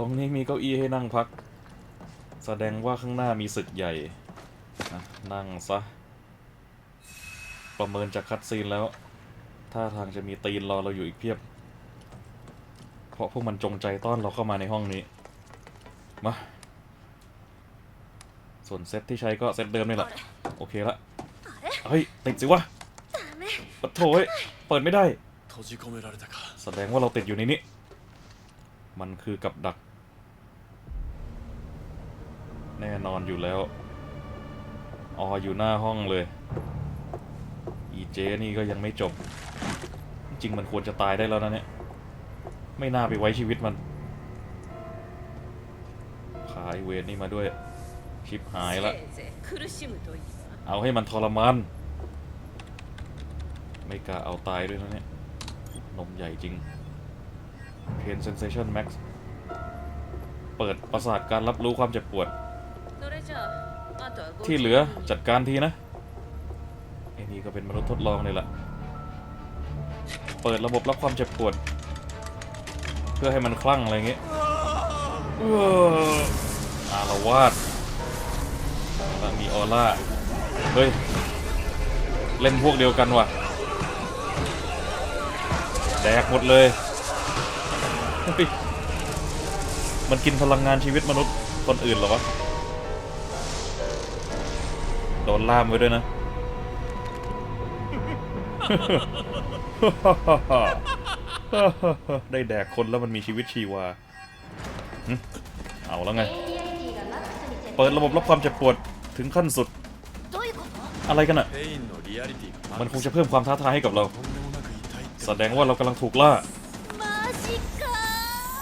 ตรงนี้มีเก้าอี้ให้นั่งพัก แสดงว่าข้างหน้ามีศึกใหญ่นั่งซะ ประเมินจากคัดซีนแล้ว ท่าทางจะมีตีนรอเราอยู่อีกเพียบ เพราะพวกมันจงใจต้อนเราเข้ามาในห้องนี้ มา ส่วนเซตที่ใช้ก็เซตเดิมนี่แหละ โอเคละ เฮ้ย ติดสิวะปะโถยเปิดไม่ได้ แสดงว่าเราติดอยู่ในนี้ มันคือกับดัก แน่นอนอยู่แล้ว อออยู่หน้าห้องเลย อีเจนี่ก็ยังไม่จบ จริงมันควรจะตายได้แล้วนะเนี่ย ไม่น่าไปไว้ชีวิตมันพายเวทนี่มาด้วย ชิบหายละ เอาให้มันทรมาน ไม่กล้าเอาตายด้วยนะเนี่ย นมใหญ่จริง เพนเซนเซชันแม็กซ์ เปิดประสาทการรับรู้ความเจ็บปวด ที่เหลือจัดการทีนะไอ้นี่ก็เป็นมนุษย์ทดลองเลยล่ะ เปิดระบบรับความเจ็บปวด เพื่อให้มันคลั่งอะไรเงี้ยอาละวาดแล้วมีออร่า เฮ้ย เล่นพวกเดียวกันว่ะ แดกหมดเลย มันกินพลังงานชีวิตมนุษย์คนอื่นหรอวะ โดนล่ามไว้ด้วยนะ ได้แดกคนแล้วมันมีชีวิตชีวา เอาแล้วไง เปิดระบบรับความเจ็บปวดถึงขั้นสุด อะไรกันอะมันคงจะเพิ่มความท้าทายให้กับเรา แสดงว่าเรากำลังถูกล่า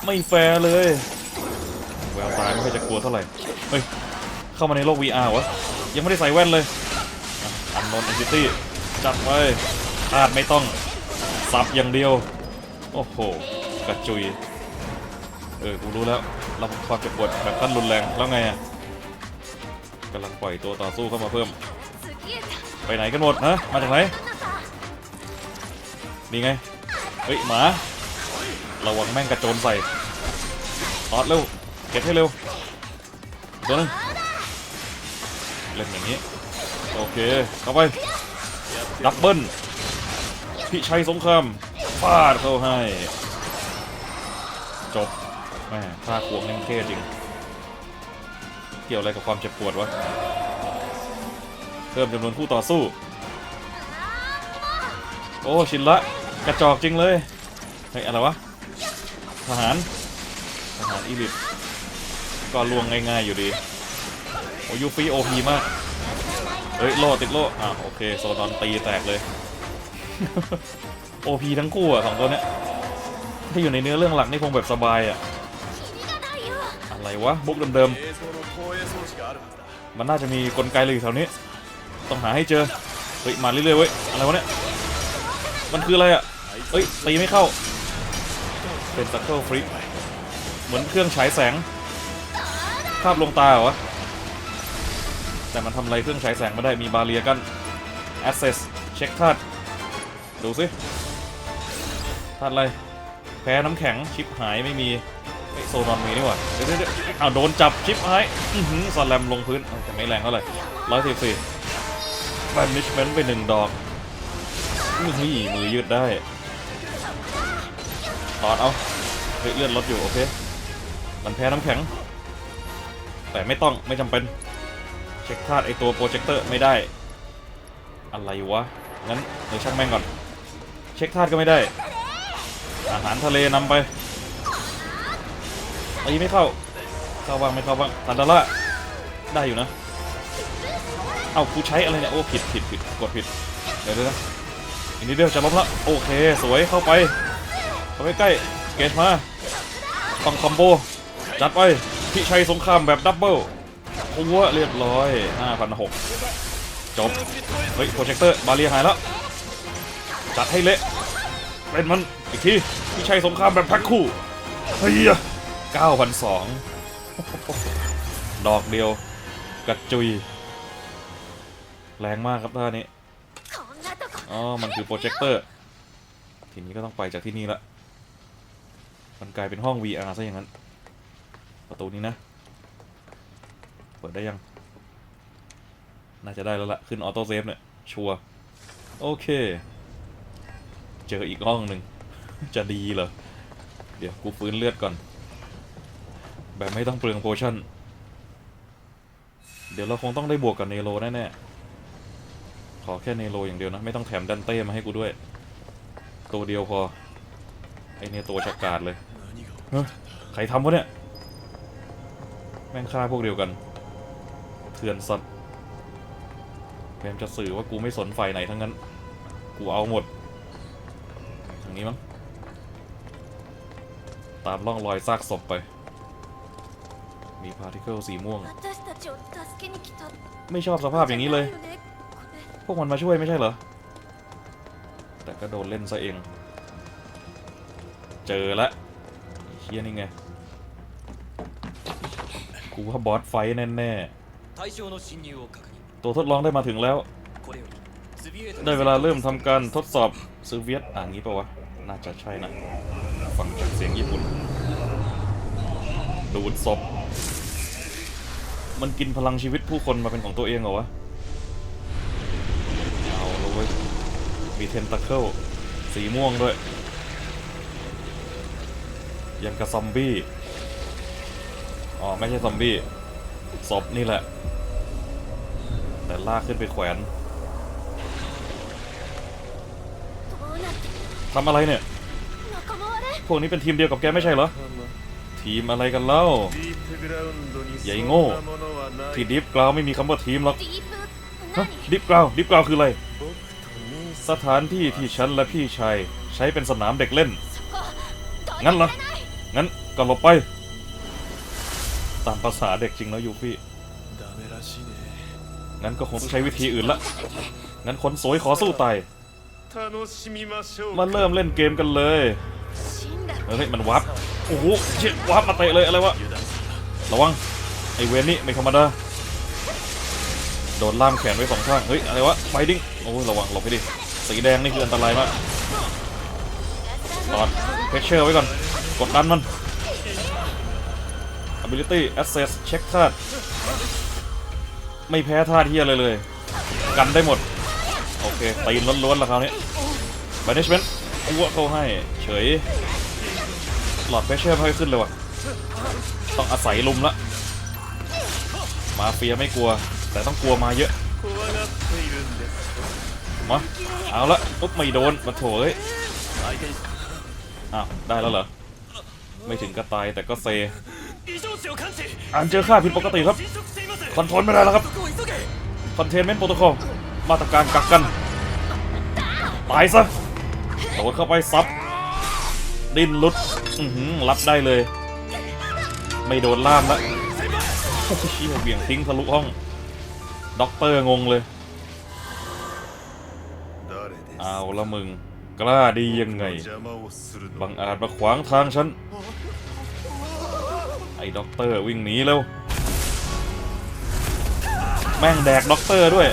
ไม่แฟร์เลย แววตายไม่ค่อยจะกลัวเท่าไหร่ เฮ้ย เข้ามาในโลก VR วะ ยังไม่ได้ใส่แว่นเลยอันนนท์อินซิตี้จัดไว้พลาดไม่ต้องซับอย่างเดียว โอ้โห กระจุย เออ กูรู้แล้วรัความเจ็บปวดแบบขั้นรุนแรงแล้วไงอะกำลังปล่อยตัวต่อสู้เข้ามาเพิ่ม ไปไหนกันหมดฮะมาจากไหนนี่ไง เฮ้ยหมาระวังแม่งกระโจนใส่ออดเร็ว เก็บให้เร็วตัวนึง เล่นอย่างนี้ โอเคเข้าไป ดับเบิลพิชัยสงครามฟาดเข้าให้ จบแม่ท่าควงนี่มันเท่จริง เกี่ยวอะไรกับความเจ็บปวดวะ เพิ่มจำนวนคู่ต่อสู้ โอ้ ชินละ กระจอกจริงเลยเฮ้ยอะไรวะ ทหาร ทหารอีลิทก็ลวงง่ายๆอยู่ดี โอยูฟี่โอพีมาก เฮ้ยโลดติดโลดอะโอเคโซตอนตีแตกเลยโอพีทั้งคู่อะสองตัวเนี้ยถ้าอยู่ในเนื้อเรื่องหลักนี่คงแบบสบายอะอะไรวะบุกเดิมๆมันน่าจะมีกลไกเลยอยู่แถวนี้ ต้องหาให้เจอเฮ้ยมาเรื่อยๆเว้ยอะไรวะเนี้ยมันคืออะไรอะเฮ้ยตีไม่เข้า เป็นซัคเคิลฟรีเหมือนเครื่องฉายแสงภาพลงตาเหรอ แต่มันทำอะไรเครื่องฉายแสงไม่ได้มีบาเรียกัน access เช็คธาตุดูสิธาตุอะไร แพ้น้ำแข็งชิปหายไม่มีไอโซนอนมีนี่หว่าเดี๋ยวเดี๋ยวอ้าวโดนจับชิปหายอือหือสแลมลงพื้นเอาแต่ไม่แรงเท่าไหร่ร้อยสี่สี่แบนมิชเมนต์ไปหนึ่งดอกนี่มือยืดได้ตอดเอาเฮ้ยเลื่อนรถอยู่ โอเค มันแพ้น้ำแข็ง แต่ไม่ต้องไม่จำเป็น เช็คธาตุไอตัวโปรเจคเตอร์ไม่ได้ อะไรวะ งั้นเดี๋ยวช่างแม่งก่อน เช็คธาตุก็ไม่ได้ อาหารทะเลนำไปตีไม่เข้า เข้าบ้างไม่เข้าบ้างทันดาร่าได้อยู่นะ เอากูใช้อะไรเนี่ย โอ้ผิดผิดผิดกดผิด เดี๋ยวเดี๋ยวนะอีกนิดเดียวจะล้มละโอเค สวยเข้าไป เข้าไปใกล้เกตมาฟังคอมโบ จัดไปพิชัยสงครามแบบดับเบิล โอ้โหเรียบร้อย5,006จบ เฮ้ย โปรเจคเตอร์ บาเรียหายแล้ว จัดให้เละ เป็นมัน อีกทีพี่ชัยสงครามแบบแพ็กคู่ เฮ้ย9,002ดอกเดียว กระจุย แรงมากครับท่านี้ อ๋อ มันคือโปรเจคเตอร์ ทีนี้ก็ต้องไปจากที่นี่ละ มันกลายเป็นห้อง VR ซะอย่างนั้น ประตูนี้นะ ปิดได้ยัง น่าจะได้แล้วละขึ้นออโต้เซฟเนี่ย ชัวโอเค เจออีกห้องหนึ่ง จะดีเหรอ เดี๋ยวกูฟื้นเลือดก่อน แบบไม่ต้องเปลืองโพชั่น เดี๋ยวเราคงต้องได้บวกกับเนโรแน่ๆ ขอแค่เนโรอย่างเดียวนะ ไม่ต้องแถมดันเต้มาให้กูด้วย ตัวเดียวพอ ไอเนี่ยตชักกาดเลยเฮ้ใครทำวะเนี่ย แม่งฆ่าพวกเดียวกัน เถื่อนสัตว์แยมจะสื่อว่ากูไม่สนไฟไหนทั้งนั้น กูเอาหมดทางนี้มั้ง ตามร่องรอยซากศพไป มีพาร์ติเคิลสีม่วง ไม่ชอบสภาพอย่างนี้เลย พวกมันมาช่วยไม่ใช่เหรอ แต่ก็โดนเล่นซะเอง เจอแล้วเฮียนี่ไงกูว่าบอสไฟแน่ๆ ตัวทดลองได้มาถึงแล้ว ได้เวลาเริ่มทำการทดสอบซอเวียตอ่านงี้ปะวะ น่าจะใช่นะ ฟังจากเสียงญี่ปุ่น ดูดศพ มันกินพลังชีวิตผู้คนมาเป็นของตัวเองเหรอวะ เอาละเว้ย มีเทนตาเคิลสีม่วงด้วย ยังกระซอมบี้ อ๋อ ไม่ใช่ซอมบี้ ศพนี่แหละ แต่ลากขึ้นไปแขวนทำอะไรเนี่ย พวกนี้เป็นทีมเดียวกับแกไม่ใช่เหรอ ทีมอะไรกันเล่าใหญ่โง่ ที่ดิฟกราวไม่มีคำว่าทีมหรอกดิฟกราวดิฟกราวคืออะไร สถานที่ที่ฉันและพี่ชายใช้เป็นสนามเด็กเล่น งั้นเหรอ งั้นก็หลบไป ตามภาษาเด็กจริงแล้วยูฟี่งั้นก็คงต้องใช้วิธีอื่นละ งั้นคนสวยขอสู้ตายมาเริ่มเล่นเกมกันเลยเฮ้ยมันวับโอ้โหเชี่ยวับมาเตะเลยอะไรวะ ระวัง ไอเวนนี่ไม่ธรรมดา โดนล่ามแขนไว้สองข้าง เฮ้ย อะไรวะ ไฟดิ้ง โอ้ระวังหลบให้ดิ สีแดงนี่คืออันตรายมากตอนเพชเชอร์ไว้ก่อน กดดันมัน ability access เช็คธาตุไม่แพ้ธาตุเฮียเลยเลย กันได้หมด โอเคตีนล้วนแล้วคราวนี้ banishment อ้วเขาให้ เฉย หลอดเพชเชอร์ไม่ขึ้นเลยวะต้องอาศัยลุมละ มาเฟียไม่กลัว แต่ต้องกลัวมาเยอะ มา เอาละปุ๊บไม่โดนมาโถเอยอ้าว ได้แล้วเหรอ ไม่ถึงกระตายแต่ก็เซ อ่านเจอค่าผิดปกติครับ คอนโทรลไม่ได้แล้วครับ คอนเทนเมนต์โปรโตคอล มาตรการกักกัน ตายซะ โดดเข้าไปซับ ดินลุดรับได้เลย ไม่โดนล่ามละชี้เบี่ยงทิ้งทะลุห้อง ด็อกเตอร์งงเลย เอาละมึง กล้าดียังไง บังอาจมาขวางทางฉัน ไอ้ด็อกเตอร์วิ่งหนีเร็ว แม่งแดกด็อกเตอร์ด้วย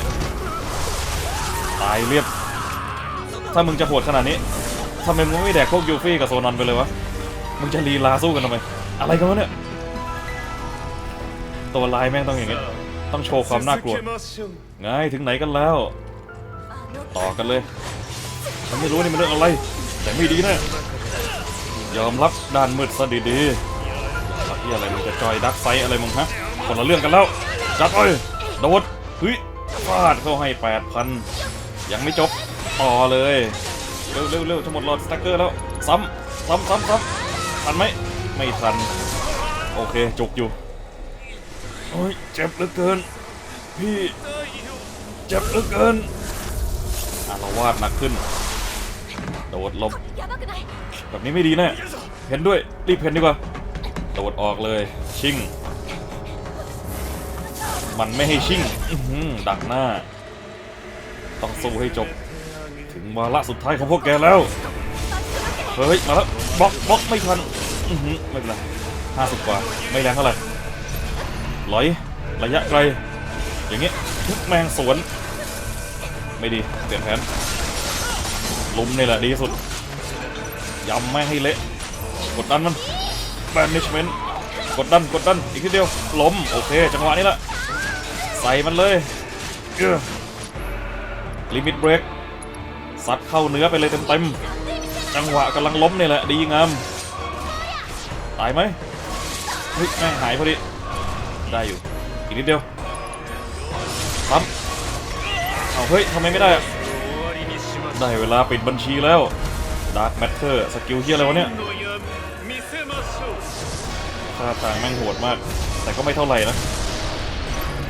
ตายเรียบ ถ้ามึงจะโหดขนาดนี้ทำไมมึงไม่แดกพวกยูฟี่กับโซนอนไปเลยวะ มึงจะลีลาสู้กันทำไม อะไรกันวะเนี่ย ตัวลายแม่งต้องอย่างงี้ ต้องโชว์ความน่ากลัว ง่ายถึงไหนกันแล้ว ต่อกันเลย ฉันไม่รู้นี่มันเรื่องอะไร แต่ไม่ดีนะ ยอมรับด้านมืดซะดีๆ ที่อะไรมันจะจอยดักไซอะไรมึงฮะคนละเรื่องกันแล้วจัดเอ้ยโดดเฮ้ยฟาดเข้าให้แปดพันยังไม่จบต่อเลยเร็วเร็วทั้งหมดหลอดสตั๊กเกอร์แล้ว ซ้ำซ้ำซ้ำซ้ำทันไหมไม่ทัน โอเคจุกอยู่โอ้ยเจ็บเหลือเกิน พี่เจ็บเหลือเกินอาละวาดหนักขึ้นโดดลบแบบนี้ไม่ดีแนะ่เห็นด้วยรีบเห็นดีกว่า โดดออกเลย ชิ่ง มันไม่ให้ชิ่งดักหน้า ต้องสู้ให้จบ ถึงวาระสุดท้ายของพวกแกแล้ว เฮ้ย มาแล้วบล็อกบล็อกไม่ทันไม่เป็นไรห้าสิบกว่า ไม่แรงเท่าไหร่ลอยระยะไกล อย่างเงี้ยทุกแมงสวน ไม่ดีเปลี่ยนแผนลุมนี่แหละดีสุดยำไม่ให้เละกดดันมัน แบนเนชเมนต์กดดันกดดันอีกทีเดียวล้มโอเคจังหวะนี้แหละใส่มันเลยลิมิตเบรกสัดเข้าเนื้อไปเลยเต็มๆจังหวะกำลังล้มนี่แหละดีงามตายไหมเฮ้ยแม่งหายพอดีได้อยู่อีกนิดเดียวปั๊มเอาเฮ้ยทำไมไม่ได้อะได้เวลาปิดบัญชีแล้วดาร์คแมทเทอร์สกิลเฮียอะไรวะเนี่ย ท่าทางแม่งโหดมาก แต่ก็ไม่เท่าไหร่นะ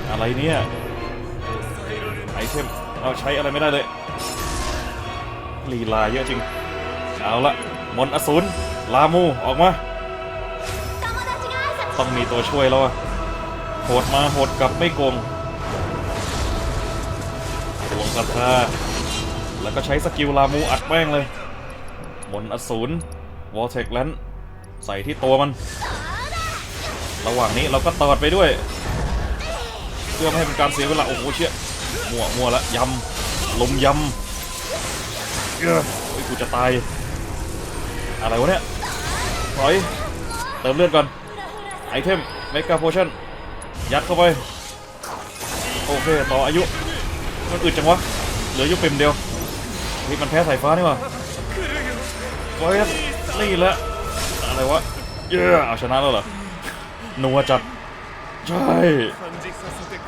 อะไรเนี่ยไอเทมเอาใช้อะไรไม่ได้เลยลีลาเยอะจริง เอาละมนอสูรลามูออกมา ต้องมีตัวช่วยแล้วอะโหดมาโหดกลับไม่โกงหวงกระทาแล้วก็ใช้สกิลลามูอัดแป้งเลยมนอสูรวอลเทคแลนใส่ที่ตัวมัน ระหว่างนี้เราก็ตอดไปด้วย เพื่อไม่ให้เป็นการเสียเวลาโอ้โหเชี่ยมัวมัวละยำลมยำเอ้อโอ้ยกูจะตาย อะไรวะเนี่ยถอยเติมเลือดก่อนไอเทมเมกาโพชั่นยัดเข้าไปโอเคต่ออายุมันอึดจังวะเหลืออายุเปิมเดียวนี่มันแพ้สายฟ้านี่ว่าโอ้ยนี่แหละอะไรวะเย้เอาชนะแล้วเหรอ นัวจะใช่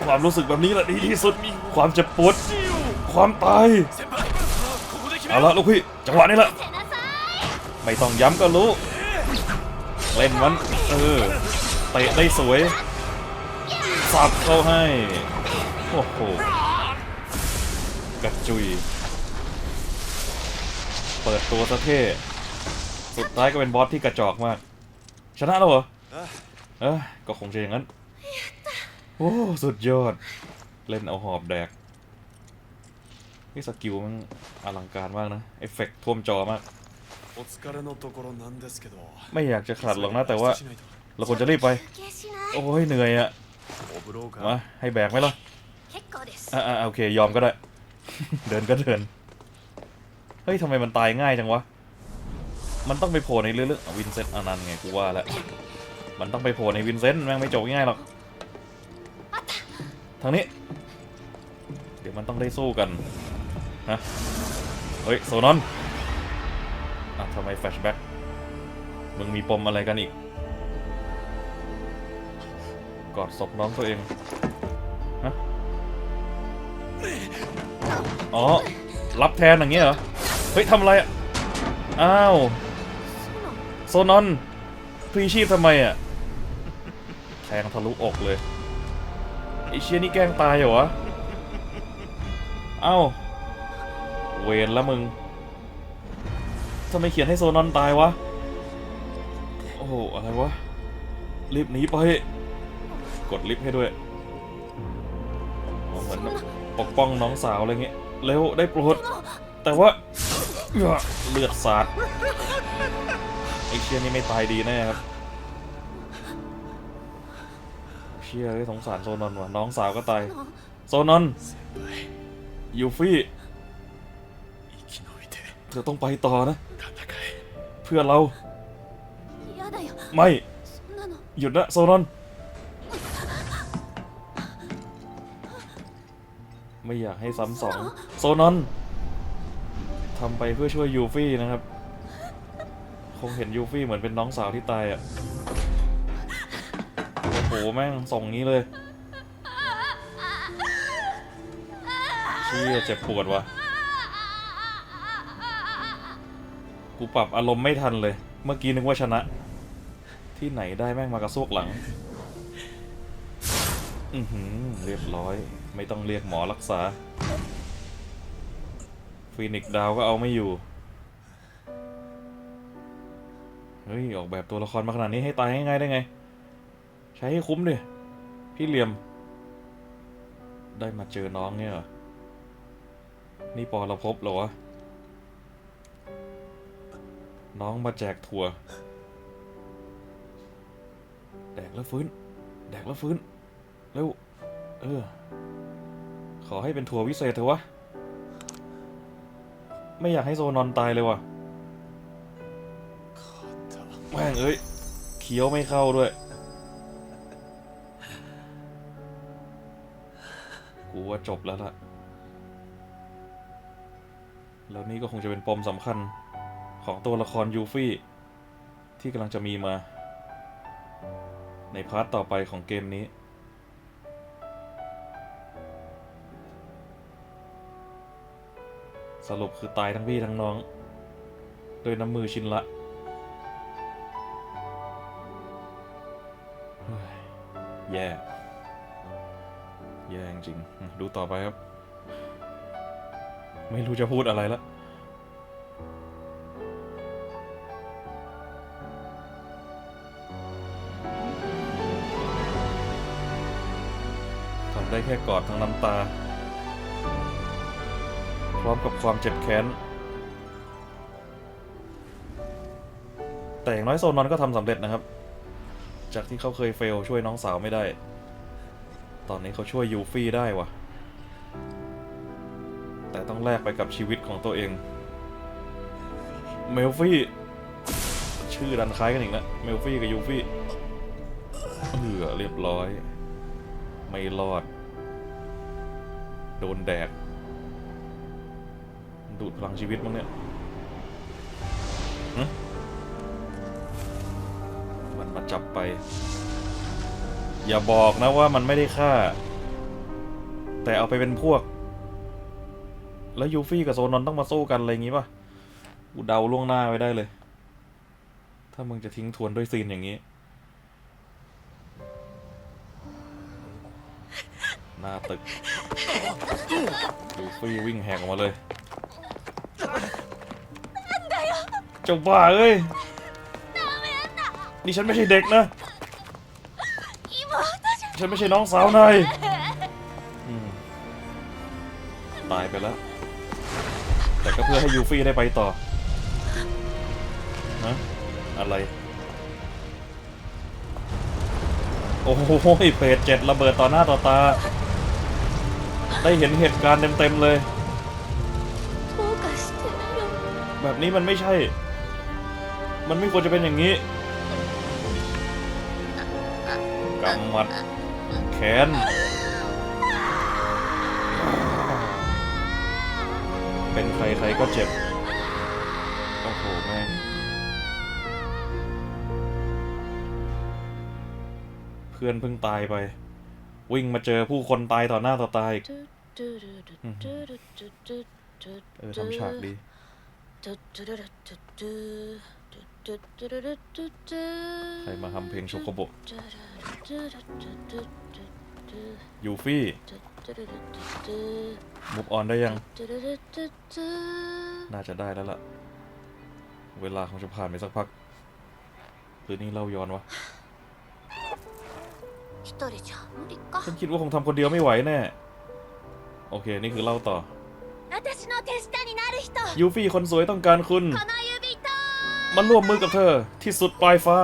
ความรู้สึกแบบนี้แหละดีที่สุด ความเจ็บปวด ความตาย เอาละลูกพี่ จังหวะนี้แหละ ไม่ต้องย้ำก็รู้ เล่นมัน เออ เตะได้สวย สับเข้าให้ โอ้โห กระจุย เปิดตัวซะเท่สุดท้ายก็เป็นบอสที่กระจอกมาก ชนะแล้วเหรอ เออก็คงจะอย่างนั้น โอ้ สุดยอด เล่นเอาหอบแดก นี่สกิลมันอลังการมากนะ เอฟเฟกท่วมจอมาก ไม่อยากจะขัดหรอกนะแต่ว่า เราควรจะรีบไป โอ้ยเหนื่อยอะมา ให้แบกไหมล่ะ อ่าโอเค ยอมก็ได้ เดินก็เดิน เฮ้ยทำไมมันตายง่ายจังวะ มันต้องไปโผล่ในเรื่องวินเซนต์อนันต์ไงกูว่าแล้ว มันต้องไปโผล่ในวินเซนต์แม่งไม่จบง่ายหรอก ทางนี้ เดี๋ยวมันต้องได้สู้กันฮะเฮ้ยโซนอนอะทำไมแฟชแบ็กมึงมีปมอะไรกันอีก กอดศพน้องตัวเองฮะอ๋อ รับแทนอย่างเงี้ยเหรอ เฮ้ยทำอะไรอะ อ้าว โซนอนพรีชีพทำไมอะ แทงทะลุอกเลยไอเชียนี่แกล้งตายเหรอวะ เอ้า เวรแล้วมึงทำไมเขียนให้โซนอนตายวะ โอ้โห อะไรวะ รีบหนีไป กดลิฟต์ให้ด้วยเหมือนปกป้องน้องสาวอะไรเงี้ย เร็วได้โปรด แต่ว่าเอื้อเลือดสาด ไอเชียนี่ไม่ตายดีแน่ครับ เชี่ยเลยสงสารโซนอนว่ะน้องสาวก็ตาย โซนอนยูฟี่เธอต้องไปต่อนะ เพื่อเรา ไม่ หยุดนะโซนอน ไม่อยากให้ซ้ำสองโซนอนทำไปเพื่อช่วยยูฟี่นะครับ คงเห็นยูฟี่เหมือนเป็นน้องสาวที่ตายอะ่ะ แม่งส่งงี้เลยเชี่ยเจ็บปวดว่ะ กูปรับอารมณ์ไม่ทันเลย เมื่อกี้นึกว่าชนะ ที่ไหนได้แม่งมากระซวกหลัง อือหือเรียบร้อย ไม่ต้องเรียกหมอรักษา ฟีนิกซ์ดาวก็เอาไม่อยู่เฮ้ย ออกแบบตัวละครมาขนาดนี้ให้ตายง่ายๆได้ไง ใช้ให้คุ้มดิพี่เหลี่ยม ได้มาเจอน้องเนี่ยเหรอ นี่ปอเราพบเหรอวะ น้องมาแจกถั่ว แดกแล้วฟื้น แดกแล้วฟื้น เร็ว เออ ขอให้เป็นถั่ววิเศษเถอะวะ ไม่อยากให้โซนอนตายเลยวะ่ะแม่งเอ้ย เคี้ยวไม่เข้าด้วย ว่าจบแล้วล่ะ แล้วนี่ก็คงจะเป็นปมสำคัญของตัวละครยูฟี่ ที่กำลังจะมีมา ในพาร์ทต่อไปของเกมนี้ สรุปคือตายทั้งพี่ทั้งน้อง โดยน้ำมือชินละเฮ้ยแย่ แย่จริง ดูต่อไปครับ ไม่รู้จะพูดอะไรละทำได้แค่กอดทั้งน้ำตา พร้อมกับความเจ็บแค้น แต่อย่างน้อยโซนอนก็ทำสำเร็จนะครับ จากที่เขาเคยเฟลช่วยน้องสาวไม่ได้ ตอนนี้เขาช่วยยูฟี่ได้วะแต่ต้องแลกไปกับชีวิตของตัวเอง เมลฟี่ ชื่อดันคล้ายกันอีกแล้วเมลฟี่กับยูฟี่เอือเรียบร้อย ไม่รอด โดนแดก ดูดพลังชีวิตมั้งเนี่ยมันมาจับไป อย่าบอกนะว่ามันไม่ได้ฆ่า แต่เอาไปเป็นพวก แล้วยูฟี่กับโซนอนต้องมาสู้กันอะไรอย่างงี้ป่ะกูเดาล่วงหน้าไว้ได้เลย ถ้ามึงจะทิ้งทวนด้วยซีนอย่างนี้ หน้าตึกยูฟี่วิ่งแหกออกมาเลยเจ้าบ้าเอ้ยดิฉันไม่ใช่เด็กนะ ฉันไม่ใช่น้องสาวนายตายไปแล้ว แต่ก็เพื่อให้ยูฟี่ได้ไปต่อนะอะไร โอ้โหเพจเจ็ดระเบิดต่อหน้าต่อตา ได้เห็นเหตุการณ์เต็มๆเลย แบบนี้มันไม่ใช่ มันไม่ควรจะเป็นอย่างนี้กำมัด แขนเป็นใครใครก็เจ็บ โอ้โห แม่ง เพื่อนเพิ่งตายไป วิ่งมาเจอผู้คนตายต่อหน้าต่อตาอีกเออทำฉากดี ใครมาทำเพลงโชโคโบยูฟี่มุกออนได้ยัง น่าจะได้แล้วล่ะ เวลาคงจะผ่านไปสักพัก หรือนี่เล่าย้อนวะ ฉันคิดว่าคงทำคนเดียวไม่ไหวแน่ โอเค นี่คือเล่าต่อ ยูฟี่คนสวยต้องการคุณ มันร่วมมือกับเธอ ที่สุดปลายฟ้า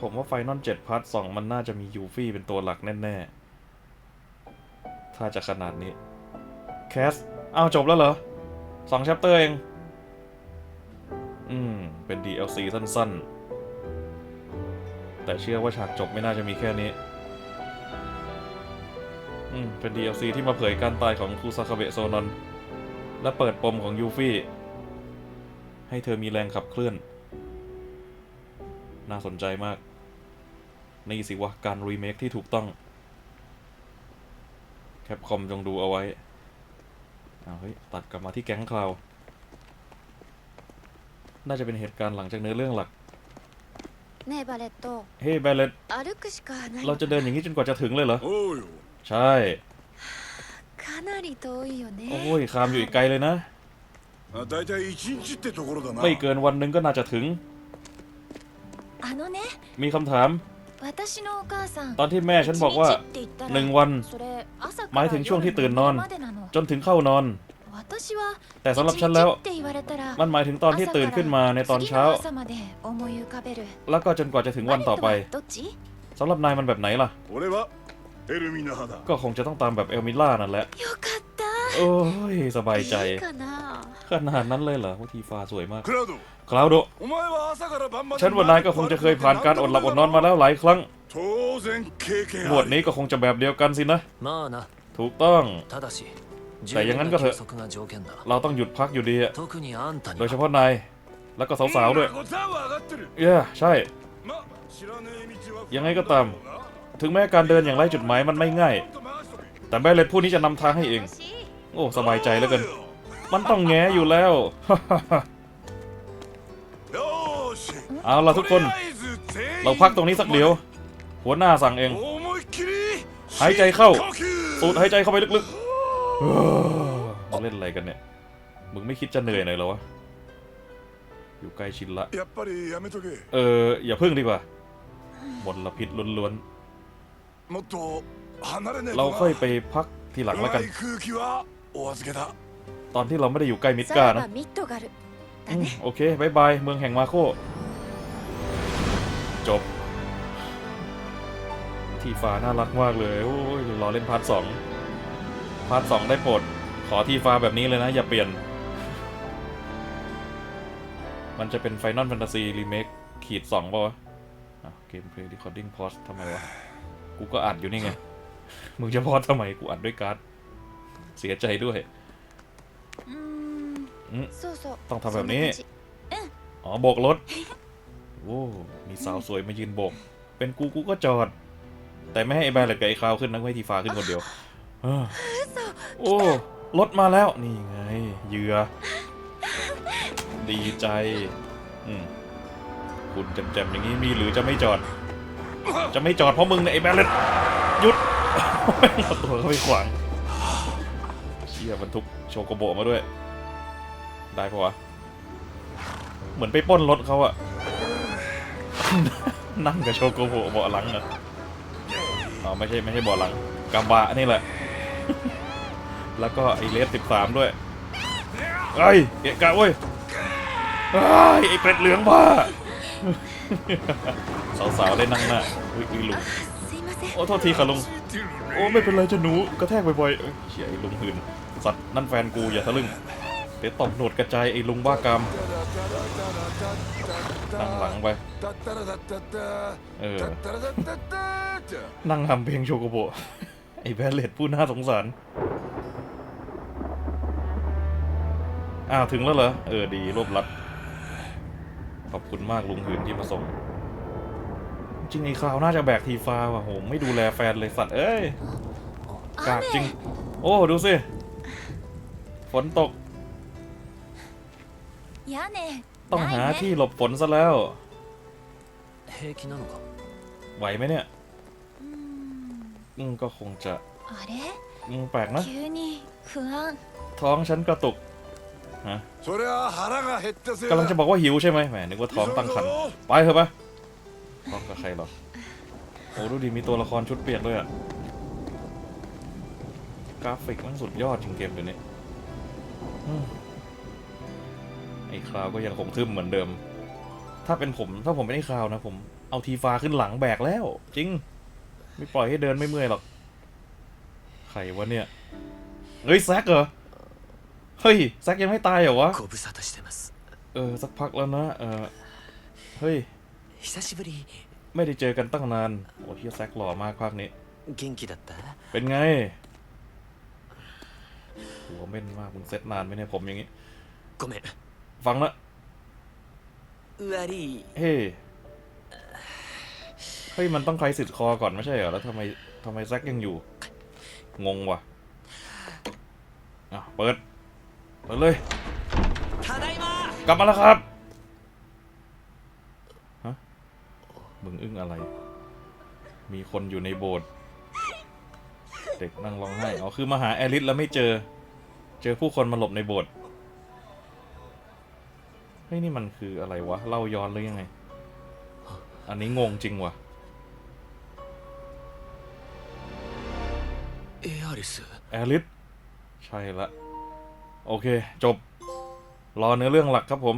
ผมว่าไฟนอล7พาร์ท2มันน่าจะมียูฟี่เป็นตัวหลักแน่ ๆ ถ้าจะขนาดนี้ แคส อ้าวจบแล้วเหรอสองแชปเตอร์เอง อืม เป็น DLC สั้น ๆ แต่เชื่อว่าฉากจบไม่น่าจะมีแค่นี้ อืม เป็น DLC ที่มาเผยการตายของคูซาคาเบะโซนอน และเปิดปมของยูฟี่ ให้เธอมีแรงขับเคลื่อน น่าสนใจมาก นี่สิวะ การรีเมคที่ถูกต้อง แคปคอมจงดูเอาไว้เอาเฮ้ย ตัดกลับมาที่แก๊งคราวน่าจะเป็นเหตุการณ์หลังจากเนื้อเรื่องหลักเฮ้ยบาเลตเฮ้บาเลตเราจะเดินอย่างนี้จนกว่าจะถึงเลยเหรอ ใช่โอ้ยคามอยู่อีกไกลเลยนะ あ大体一日ってところだな ไม่เกินวันหนึ่งก็น่าจะถึง あのね มีคำถาม 私のお母さん ตอนที่แม่ฉันบอกว่า 一日って言ったら หนึ่งวัน それ朝から หมายถึงช่วงที่ตื่นนอน 夜までなの จนถึงเข้านอน 私は แต่สำหรับฉันแล้ว 一日って言われたら มันหมายถึงตอนที่ตื่นขึ้นมาในตอนเช้า 次の朝まで思い浮かべる แล้วก็จนกว่าจะถึงวันต่อไป バレットはどっち สำหรับนายมันแบบไหนล่ะ 俺はエルミナ派だ ก็คงจะต้องตามแบบเอลมิล่านั่นแหละ よかった โอ้ย สบายใจ いいかな ขนาดนั้นเลยเหรอว่าทีฟ้าสวยมาก クラウド คลาวโด お前は朝から晩まで ฉันว่านายก็คงจะเคยผ่านการอดหลับอดนอนมาแล้วหลายครั้ง 当然経験 หมว あ ด り นี้ก็คงจะแบบเดียวกันสินะ まあな ถูกต้อง ただし十แต่อย่างนั้นก็เถอะ 休息が条件だ เราต้องหยุดพักอยู่ดีอะ 特にあんたに โดยเฉ は พาะนาย แล้วก็สาวๆด้วย そんなことは分かってる เย้ใช่ ま知らねえ道は ยังไงก็ตาม ถึงแม้การเดินอย่างไร้จุดหมายมันไม่ง่าย ちょっと回しとけ แต่แบลเลตผู้นี้จะนำทางให้เอง よし โอ้ สบายใจแล้วกัน มันต้องแงอยู่แล้ว เอาละทุกคน เราพักตรงนี้สักเดี๋ยว หัวหน้าสั่งเอง หายใจเข้า สูดหายใจเข้าไปลึกๆเาเล่นอะไรกันเนี่ย มึงไม่คิดจะเหนื่อยหน่อยหรอวะ อยู่ใกล้ชิดละ เออ อย่าพึ่งดีกว่าหมดละพิษล้วนๆ เราค่อยไปพักทีหลังแล้วกัน お預けだ ตอนที่เราไม่ได้อยู่ใกล้มิด さ การ์ ら นะ ばミッドガル อื だ ม ね โอเคบายบาย เมืองแห่งมาโค จบ ทีฟ้าน่ารักมากเลย โอ้ยรอเล่นพาร์ทสองพาร์ทสองได้โปรด ขอทีฟ้าแบบนี้เลยนะ อย่าเปลี่ยน มันจะเป็น Final Fantasy Remake ขีดสองป่าวะอ่ะเกมเพลย์ Recording Pause ทำไมวะ กูก็อัดอยู่นี่ไง มึงจะพอทำไม กูอัดด้วยการ์ด เสียใจด้วยต้องทำแบบนี้ อ๋อโบกรถ โอ้ มีสาวสวยมายืนโบก เป็นกูกูก็จอด แต่ไม่ให้ไอ้แบร์กับไอ้คลาวขึ้นนะให้ทีฟ้าขึ้นคนเดียวโอ้รถมาแล้ว นี่ไงเยื่อ ดีใจคุณแจมๆอย่างนี้มีหรือจะไม่จอด จะไม่จอดเพราะมึงเนี่ยไอ้แบลเลตหยุดเอาตัวเขาไปขวาง ชี่ยบรรทุกโชโกโบมาด้วย ได้ปะวะ เหมือนไปป้นรถเขาอะนั่งกับโชโกโบเบาหลังอะอ๋อไม่ใช่ไม่ใช่เบาหลังกัมบะนี่แหละ แล้วก็ไอเลสสิบสามด้วยไอ้เอกะเว้ยไอไอเป็ดเหลืองบ้าสาวๆได้นั่งหน้าอุ้ยลุงโอ้โทษทีค่ะลุงโอ้ไม่เป็นไรจ้าหนูกระแทกบ่อยๆเฉียลุงหืน สัตว์นั่นแฟนกูอย่าทะลึ่งเดี๋ยวตบหนวดกระจายไอ้ลุงบ้ากรรมนั่งหลังไป เออ นั่งทำเพลงโชโกโบไอ้แบลเลตผู้น่าสงสาร อ้าว ถึงแล้วเหรอ เออ ดีรวบลัด ขอบคุณมากลุงหืนที่มาส่ง จริงไอ้คราวน่าจะแบกทีฟ้าว่ะโหไม่ดูแลแฟนเลยสัตว์ เอ้ย กากจริง โอ้ ดูสิ ฝนตก 屋根 ต้อง ない หา ね ที่หลบฝนซะแล้ว 平気なのか ไหวไหมเนี่ย うーん อืมก็คงจะ あれ อืมแปลกนะ 急に不安 ท้องฉันกระตุก ฮะ そりゃ腹が減ったせい กำลัง だ จะบอกว่าหิวใช่ไหมแหมนึกว่าท้องตั้งครรภ์ไปเถอะปะท้องกับใครหรอโอ้ดูดิมีตัวละครชุดเปียกด้วยอะกราฟิกมันสุดยอดจริงเกมเดี๋ยวนี้อืม ไอ้คราวก็ยังคงทึมเหมือนเดิม ถ้าเป็นผม ถ้าผมไม่ได้คราวนะผมเอาทีฟ้าขึ้นหลังแบกแล้ว จริง ไม่ปล่อยให้เดินไม่เมื่อยหรอก ใครวะเนี่ย เฮ้ยแซกเหรอ เฮ้ยแซกยังไม่ตายเหรอวะ เออ สักพักแล้วนะ เออ เฮ้ย ไม่ได้เจอกันตั้งนาน โอ้เฮียแซกหล่อมากภาคนี้ เป็นไง หัวเม่นมากมึงเซตนานไหมเนี่ยผมอย่างงี้ก็ไม่ฟังนะเฮ้เฮ้ยมันต้องใครสิทธิ์คอก่อนไม่ใช่เหรอแล้วทำไมทำไมแซกยังอยู่ งงวะอะเปิดเปิดเลยกลับมาแล้วครับฮะมึงอึ้งอะไร มีคนอยู่ในโบสถ์ เด็กนั่งร้องไห้อ๋อคือมาหาแอลิสแล้วไม่เจอ เจอผู้คนมาหลบในโบสถ์เฮ้ยนี่มันคืออะไรวะเล่าย้อนหรือยังไง อันนี้งงจริงวะเอลิสแอลิสใช่ละ โอเค จบ รอเนื้อเรื่องหลักครับผม